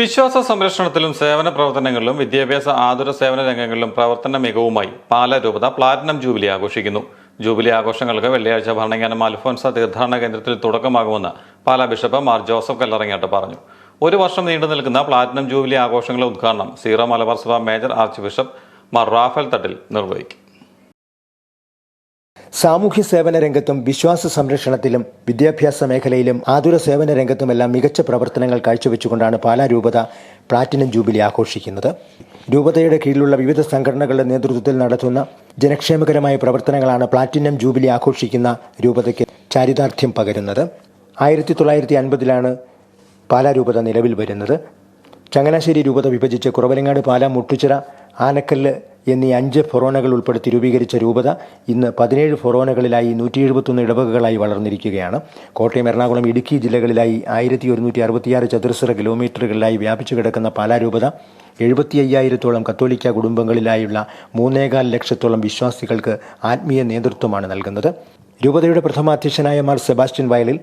വിശ്വാസ സംരക്ഷണത്തിലും സേവന പ്രവർത്തനങ്ങളിലും വിദ്യാഭ്യാസ ആതുര സേവന രംഗങ്ങളിലും പ്രവർത്തന മികവുമായി പാല രൂപത പ്ലാറ്റിനം ജൂബിലി ആഘോഷിക്കുന്നു. ജൂബിലി ആഘോഷങ്ങൾക്ക് വെള്ളിയാഴ്ച ഭരണങ്ങാനം അൽഫോൻസ തീർത്ഥാടന കേന്ദ്രത്തിൽ തുടക്കമാകുമെന്ന് പാല ബിഷപ്പ് മാർ ജോസഫ് കല്ലറങ്ങാട്ട് പറഞ്ഞു. ഒരു വർഷം നീണ്ടു നിൽക്കുന്ന പ്ലാറ്റിനം ജൂബിലി ആഘോഷങ്ങളുടെ ഉദ്ഘാടനം സീറോ മലബാർ സഭ major archbishop Mar Raphael Thattil നിർവഹിക്കും. സാമൂഹ്യ സേവന രംഗത്തും വിശ്വാസ സംരക്ഷണത്തിലും വിദ്യാഭ്യാസ മേഖലയിലും ആതുര സേവന രംഗത്തുമെല്ലാം മികച്ച പ്രവർത്തനങ്ങൾ കാഴ്ചവെച്ചുകൊണ്ടാണ് പാലാ രൂപത പ്ലാറ്റിനം ജൂബിലി ആഘോഷിക്കുന്നത്. രൂപതയുടെ കീഴിലുള്ള വിവിധ സംഘടനകളുടെ നേതൃത്വത്തിൽ നടത്തുന്ന ജനക്ഷേമകരമായ പ്രവർത്തനങ്ങളാണ് പ്ലാറ്റിനം ജൂബിലി ആഘോഷിക്കുന്ന രൂപതയ്ക്ക് ചാരിതാർത്ഥ്യം പകരുന്നത്. ആയിരത്തി തൊള്ളായിരത്തി അൻപതിലാണ് പാലാ രൂപത നിലവിൽ വരുന്നത്. ചങ്ങനാശ്ശേരി രൂപത വിഭജിച്ച് കുറവലങ്ങാട് പാലാ മുട്ടുച്ചിറ ആനക്കല്ല് എന്നീ അഞ്ച് ഫൊറോനകൾ ഉൾപ്പെടുത്തി രൂപീകരിച്ച രൂപത ഇന്ന് പതിനേഴ് ഫൊറോനകളിലായി നൂറ്റി എഴുപത്തൊന്ന് ഇടവകകളായി വളർന്നിരിക്കുകയാണ്. കോട്ടയം എറണാകുളം ഇടുക്കി ജില്ലകളിലായി ആയിരത്തി ഒരുന്നൂറ്റി അറുപത്തിയാറ് ചതുരശ്ര കിലോമീറ്ററുകളിലായി വ്യാപിച്ചു കിടക്കുന്ന പാലാ രൂപത എഴുപത്തി അയ്യായിരത്തോളം കത്തോലിക്ക കുടുംബങ്ങളിലായുള്ള മൂന്നേകാൽ ലക്ഷത്തോളം വിശ്വാസികൾക്ക് ആത്മീയ നേതൃത്വമാണ് നൽകുന്നത്. രൂപതയുടെ പ്രഥമാധ്യക്ഷനായ മാർ സെബാസ്റ്റ്യൻ വയലിൽ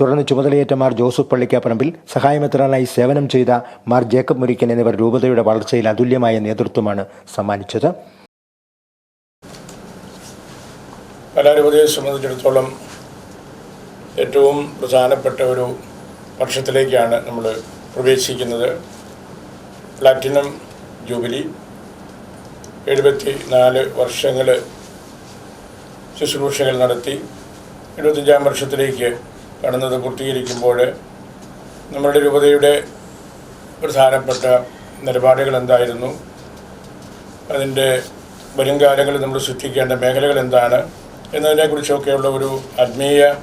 തുടർന്ന് ചുമതലയേറ്റ മാർ ജോസഫ് പള്ളിക്കാപ്പറമ്പിൽ സഹായമെത്രാനായി സേവനം ചെയ്ത മാർ ജേക്കബ് മുരിക്കൻ എന്നിവർ രൂപതയുടെ വളർച്ചയിൽ അതുല്യമായ നേതൃത്വമാണ് സമ്മാനിച്ചത്. കലാരൂപതയെ സംബന്ധിച്ചിടത്തോളം ഏറ്റവും പ്രധാനപ്പെട്ട ഒരു വർഷത്തിലേക്കാണ് നമ്മൾ പ്രവേശിക്കുന്നത്. Platinum jubilee. എഴുപത്തി നാല് വർഷങ്ങൾ ശുശ്രൂഷകൾ നടത്തി. എഴുപത്തഞ്ചാം വർഷത്തിലേക്ക് കടന്നത് പൂർത്തീകരിക്കുമ്പോൾ നമ്മളുടെ രൂപതയുടെ പ്രധാനപ്പെട്ട നിലപാടുകൾ എന്തായിരുന്നു? അതിന്റെ വരും കാലങ്ങളിൽ നമ്മൾ സൃഷ്ടിക്കേണ്ട മേഖലകൾ എന്താണ്? എന്നതിനെക്കുറിച്ചൊക്കെയുള്ള ഒരു ആത്മീയ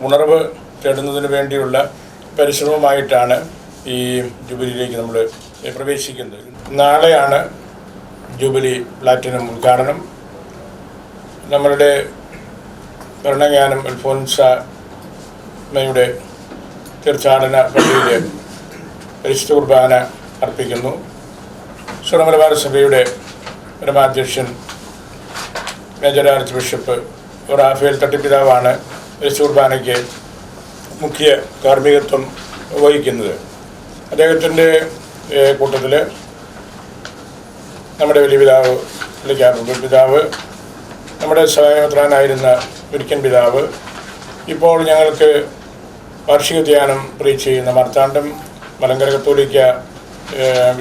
ഉണർവ് തേടുന്നതിന് വേണ്ടിയുള്ള പരിശ്രമമായിട്ടാണ് ഈ ജൂബിലിയിലേക്ക് നമ്മൾ പ്രവേശിക്കുന്നത്. നാളെയാണ് ജൂബിലി പ്ലാറ്റിനം ഉദ്ഘാടനം. നമ്മളുടെ ഭരണജ്ഞാനം അൽഫോൻസ അമ്മയുടെ തീർത്ഥാടന പള്ളിയിൽ പരിശുദ്ധ കുർബാന അർപ്പിക്കുന്നു. സുറമലബാർ സഭയുടെ പരമാധ്യക്ഷൻ മേജർ ആർച്ച് ബിഷപ്പ് റാഫേൽ തട്ടിപ്പിതാവാണ് പരിശുദ്ധ കുർബാനയ്ക്ക് മുഖ്യ കാർമ്മികത്വം വഹിക്കുന്നത്. അദ്ദേഹത്തിന്റെ കൂട്ടത്തിൽ നമ്മുടെ വലിയ പിതാവ് വിളിക്കാറുണ്ട് പിതാവ് നമ്മുടെ സഹായപത്രാനായിരുന്ന ഒരിക്കൻ പിതാവ് ഇപ്പോൾ ഞങ്ങൾക്ക് വാർഷിക ധ്യാനം പ്രീച്ച് ചെയ്യുന്ന മാർത്താണ്ഡം മലങ്കര കത്തോലിക്ക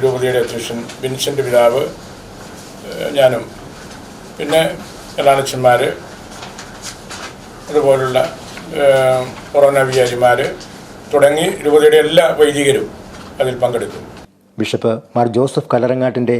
രൂപതയുടെ അധ്യക്ഷൻ വിൻസെന്റ് പിതാവ് ഞാനും പിന്നെ എല്ലാണച്ചന്മാർ അതുപോലുള്ള കൊറോണ വിചാരിമാർ തുടങ്ങി രൂപതയുടെ എല്ലാ വൈദികരും അതിൽ പങ്കെടുക്കും. ബിഷപ്പ് മാർ ജോസഫ് കലറങ്ങാട്ടിന്റെ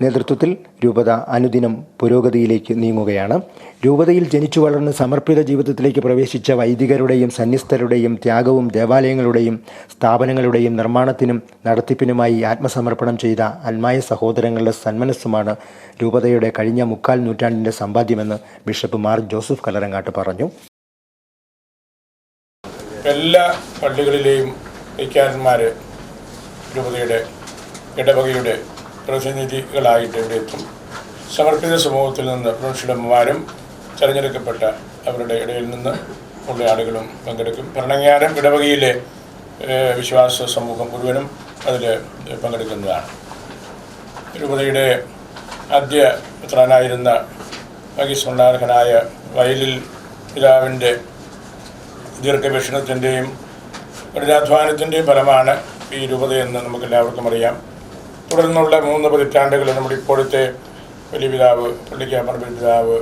നേതൃത്വത്തിൽ രൂപത അനുദിനം പുരോഗതിയിലേക്ക് നീങ്ങുകയാണ്. രൂപതയിൽ ജനിച്ചു വളർന്ന് സമർപ്പിത ജീവിതത്തിലേക്ക് പ്രവേശിച്ച വൈദികരുടെയും സന്യസ്തരുടെയും ത്യാഗവും ദേവാലയങ്ങളുടെയും സ്ഥാപനങ്ങളുടെയും നിർമ്മാണത്തിനും നടത്തിപ്പിനുമായി ആത്മസമർപ്പണം ചെയ്ത അന്മായ സഹോദരങ്ങളുടെ സന്മനസ്സുമാണ് രൂപതയുടെ കഴിഞ്ഞ മുക്കാൽ നൂറ്റാണ്ടിന്റെ സമ്പാദ്യമെന്ന് ബിഷപ്പ് മാർ ജോസഫ് കലരങ്ങാട്ട് പറഞ്ഞു. എല്ലാ പള്ളികളിലെയും വൈക്കാരന്മാർ രൂപതയുടെ ഇടവകയുടെ പ്രതിനിധികളായിട്ട് ഇവിടെ എത്തും സമർപ്പിത സമൂഹത്തിൽ നിന്ന് പ്രൊഫഷണൽമാരും തിരഞ്ഞെടുക്കപ്പെട്ട അവരുടെ ഇടയിൽ നിന്ന് ഉള്ള ആളുകളും പങ്കെടുക്കും. ഭരണങ്ങാനം ഇടവകയിലെ വിശ്വാസ സമൂഹം മുഴുവനും അതിൽ പങ്കെടുക്കുന്നതാണ്. തിരുപതിയുടെ ആദ്യ പുത്രനായിരുന്ന മകിസ്മണ്ണാർഹനായ വയലിൽ പിതാവിന്റെ ദീർഘവീക്ഷണത്തിന്റെയും കഠിനാധ്വാനത്തിന്റെയും ഫലമാണ് ഈ രൂപതയെന്ന് നമുക്കെല്ലാവർക്കും അറിയാം. തുടർന്നുള്ള മൂന്ന് പതിറ്റാണ്ടുകൾ നമ്മുടെ ഇപ്പോഴത്തെ വലിയ പിതാവ് പള്ളിക്കാപ്പറമ്പിൽ പിതാവ്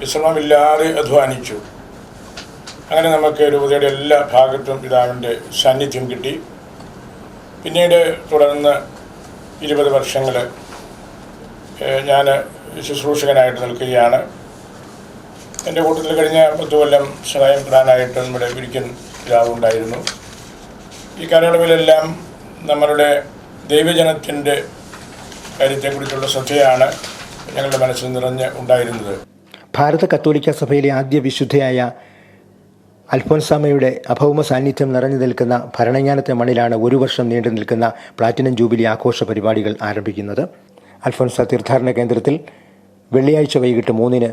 വിശ്രമമില്ലാതെ അധ്വാനിച്ചു. അങ്ങനെ നമുക്ക് രൂപതയുടെ എല്ലാ ഭാഗത്തും പിതാവിന്റെ സാന്നിധ്യം കിട്ടി. പിന്നീട് തുടർന്ന് ഇരുപത് വർഷങ്ങൾ ഞാൻ ശുശ്രൂഷകനായിട്ട് നിൽക്കുകയാണ്. എന്റെ കൂട്ടത്തിൽ കഴിഞ്ഞ പത്ത് കൊല്ലം സഹായം പ്രധാനമായിട്ട് നമ്മുടെ വിരിക്കൻ പിതാവുണ്ടായിരുന്നു ഈ കാലയളവിലെല്ലാം നമ്മളുടെ ദൈവജനത്തിന്റെ കാര്യത്തെക്കുറിച്ചുള്ള ശ്രദ്ധയാണ് ഞങ്ങളുടെ മനസ്സിൽ നിറഞ്ഞ് ഉണ്ടായിരുന്നത്. ഭാരത കത്തോലിക്ക സഭയിലെ ആദ്യ വിശുദ്ധയായ അൽഫോൻസാമയുടെ അഭൗമ സാന്നിധ്യം നിറഞ്ഞു നിൽക്കുന്ന ഭരണജ്ഞാനത്തെ മണ്ണിലാണ് ഒരു വർഷം നീണ്ടു നിൽക്കുന്ന പ്ലാറ്റിനം ജൂബിലി ആഘോഷ പരിപാടികൾ ആരംഭിക്കുന്നത്. അൽഫോൻസ തീർത്ഥാടന കേന്ദ്രത്തിൽ വെള്ളിയാഴ്ച വൈകിട്ട് മൂന്നിന്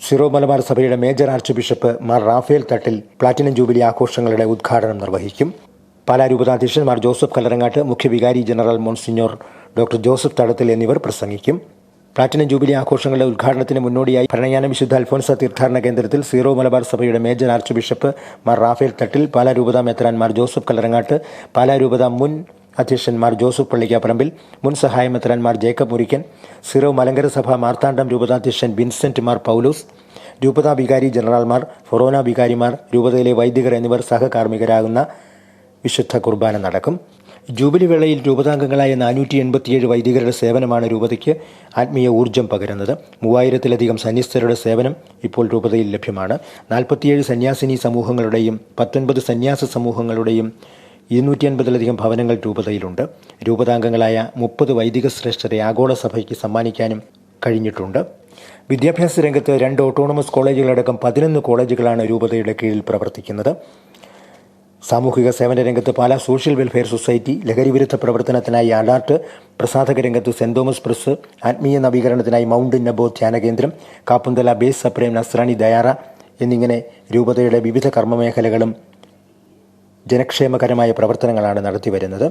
സിറോ മലബാർ സഭയുടെ major archbishop Mar Raphael Thattil platinum jubilee ആഘോഷങ്ങളുടെ ഉദ്ഘാടനം നിർവഹിക്കും. പാലാ രൂപതാധ്യക്ഷൻ Mar Joseph Kallarangatt മുഖ്യവികാരി general monsignor doctor Joseph Thadathil എന്നിവർ പ്രസംഗിക്കും. പ്ലാറ്റിനം ജൂബിലി ആഘോഷങ്ങളുടെ ഉദ്ഘാടനത്തിന് മുന്നോടിയായി ഭരണയാന വിശുദ്ധ അൽഫോൻസ തീർത്ഥാടന കേന്ദ്രത്തിൽ സീറോ മലബാർ സഭയുടെ major archbishop Mar Raphael Thattil Pala രൂപത മെത്രാൻ മാർ ജോസഫ് കല്ലറങ്ങാട്ട് പാലാ രൂപത മുൻ അധ്യക്ഷൻ മാർ ജോസഫ് പള്ളിക്കാപ്പറമ്പിൽ മുൻ സഹായ മെത്രാൻമാർ ജേക്കബ് മുരിക്കൻ സീറോ മലങ്കര സഭ മാർത്താണ്ഡം രൂപതാധ്യക്ഷൻ വിൻസെന്റ് മാർ പൗലൂസ് രൂപതാ വികാരി ജനറൽമാർ ഫൊറോന വികാരിമാർ രൂപതയിലെ വൈദികർ എന്നിവർ സഹകാർമ്മികരാകുന്ന വിശുദ്ധ കുർബാന നടക്കും. ജൂബിലി വേളയിൽ രൂപതാംഗങ്ങളായ നാനൂറ്റി എൺപത്തിയേഴ് വൈദികരുടെ സേവനമാണ് രൂപതയ്ക്ക് ആത്മീയ ഊർജം പകരുന്നത്. മൂവായിരത്തിലധികം സന്യസ്തരുടെ സേവനം ഇപ്പോൾ രൂപതയിൽ ലഭ്യമാണ്. നാൽപ്പത്തിയേഴ് സന്യാസിനി സമൂഹങ്ങളുടെയും പത്തൊൻപത് സന്യാസ സമൂഹങ്ങളുടെയും ഇരുന്നൂറ്റി അൻപതിലധികം ഭവനങ്ങൾ രൂപതയിലുണ്ട്. രൂപതാംഗങ്ങളായ മുപ്പത് വൈദിക ശ്രേഷ്ഠരെ ആഗോള സഭയ്ക്ക് സമ്മാനിക്കാനും കഴിഞ്ഞിട്ടുണ്ട്. വിദ്യാഭ്യാസ രംഗത്ത് രണ്ട് ഓട്ടോണമസ് കോളേജുകളടക്കം പതിനൊന്ന് കോളേജുകളാണ് രൂപതയുടെ കീഴിൽ പ്രവർത്തിക്കുന്നത്. സാമൂഹിക സേവന രംഗത്ത് പാല സോഷ്യൽ വെൽഫെയർ സൊസൈറ്റി ലഹരിവിരുദ്ധ പ്രവർത്തനത്തിനായി അലാർട്ട്. പ്രസാധക രംഗത്ത് സെന്റ് തോമസ് പ്രസ് ആത്മീയ നവീകരണത്തിനായി മൗണ്ട് നബോ ധ്യാന കേന്ദ്രം കാപ്പുന്തല ബേസ് സപ്രേം നസ്രാണി ദയാറ എന്നിങ്ങനെ രൂപതയുടെ വിവിധ കർമ്മമേഖലകളും ജനക്ഷേമകരമായ പ്രവർത്തനങ്ങളാണ് നടത്തിവരുന്നത്.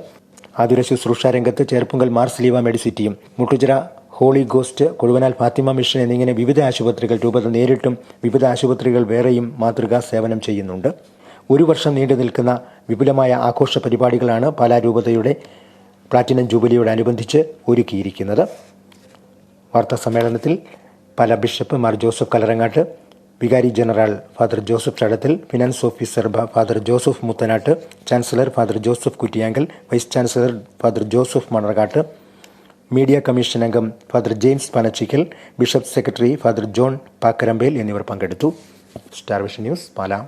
ആതുര ശുശ്രൂഷ രംഗത്ത് Cherpunkal Mar Sleeva മെഡിസിറ്റിയും Muttuchira holy ghost Kozhuvanal Fatima mission എന്നിങ്ങനെ വിവിധ ആശുപത്രികൾ രൂപത നേരിട്ടും വിവിധ ആശുപത്രികൾ വേറെയും മാതൃകാ സേവനം ചെയ്യുന്നുണ്ട്. ഒരു വർഷം നീണ്ടു നിൽക്കുന്ന വിപുലമായ ആഘോഷ പരിപാടികളാണ് പാലാരൂപതയുടെ പ്ലാറ്റിനം ജൂബിലിയോടനുബന്ധിച്ച് ഒരുക്കിയിരിക്കുന്നത്. വാർത്താ സമ്മേളനത്തിൽ പാലാ ബിഷപ്പ് മാർ ജോസഫ് കലറങ്ങാട്ട് വികാരി general father Joseph Chadathil finance officer father Joseph Muthanatt chancellor father Joseph Kuttiyankal vice chancellor father Joseph Manarkatt media commission അംഗം father James Panachikkal bishop secretary father John Pakkarambel എന്നിവർ പങ്കെടുത്തു. Star vision news Pala.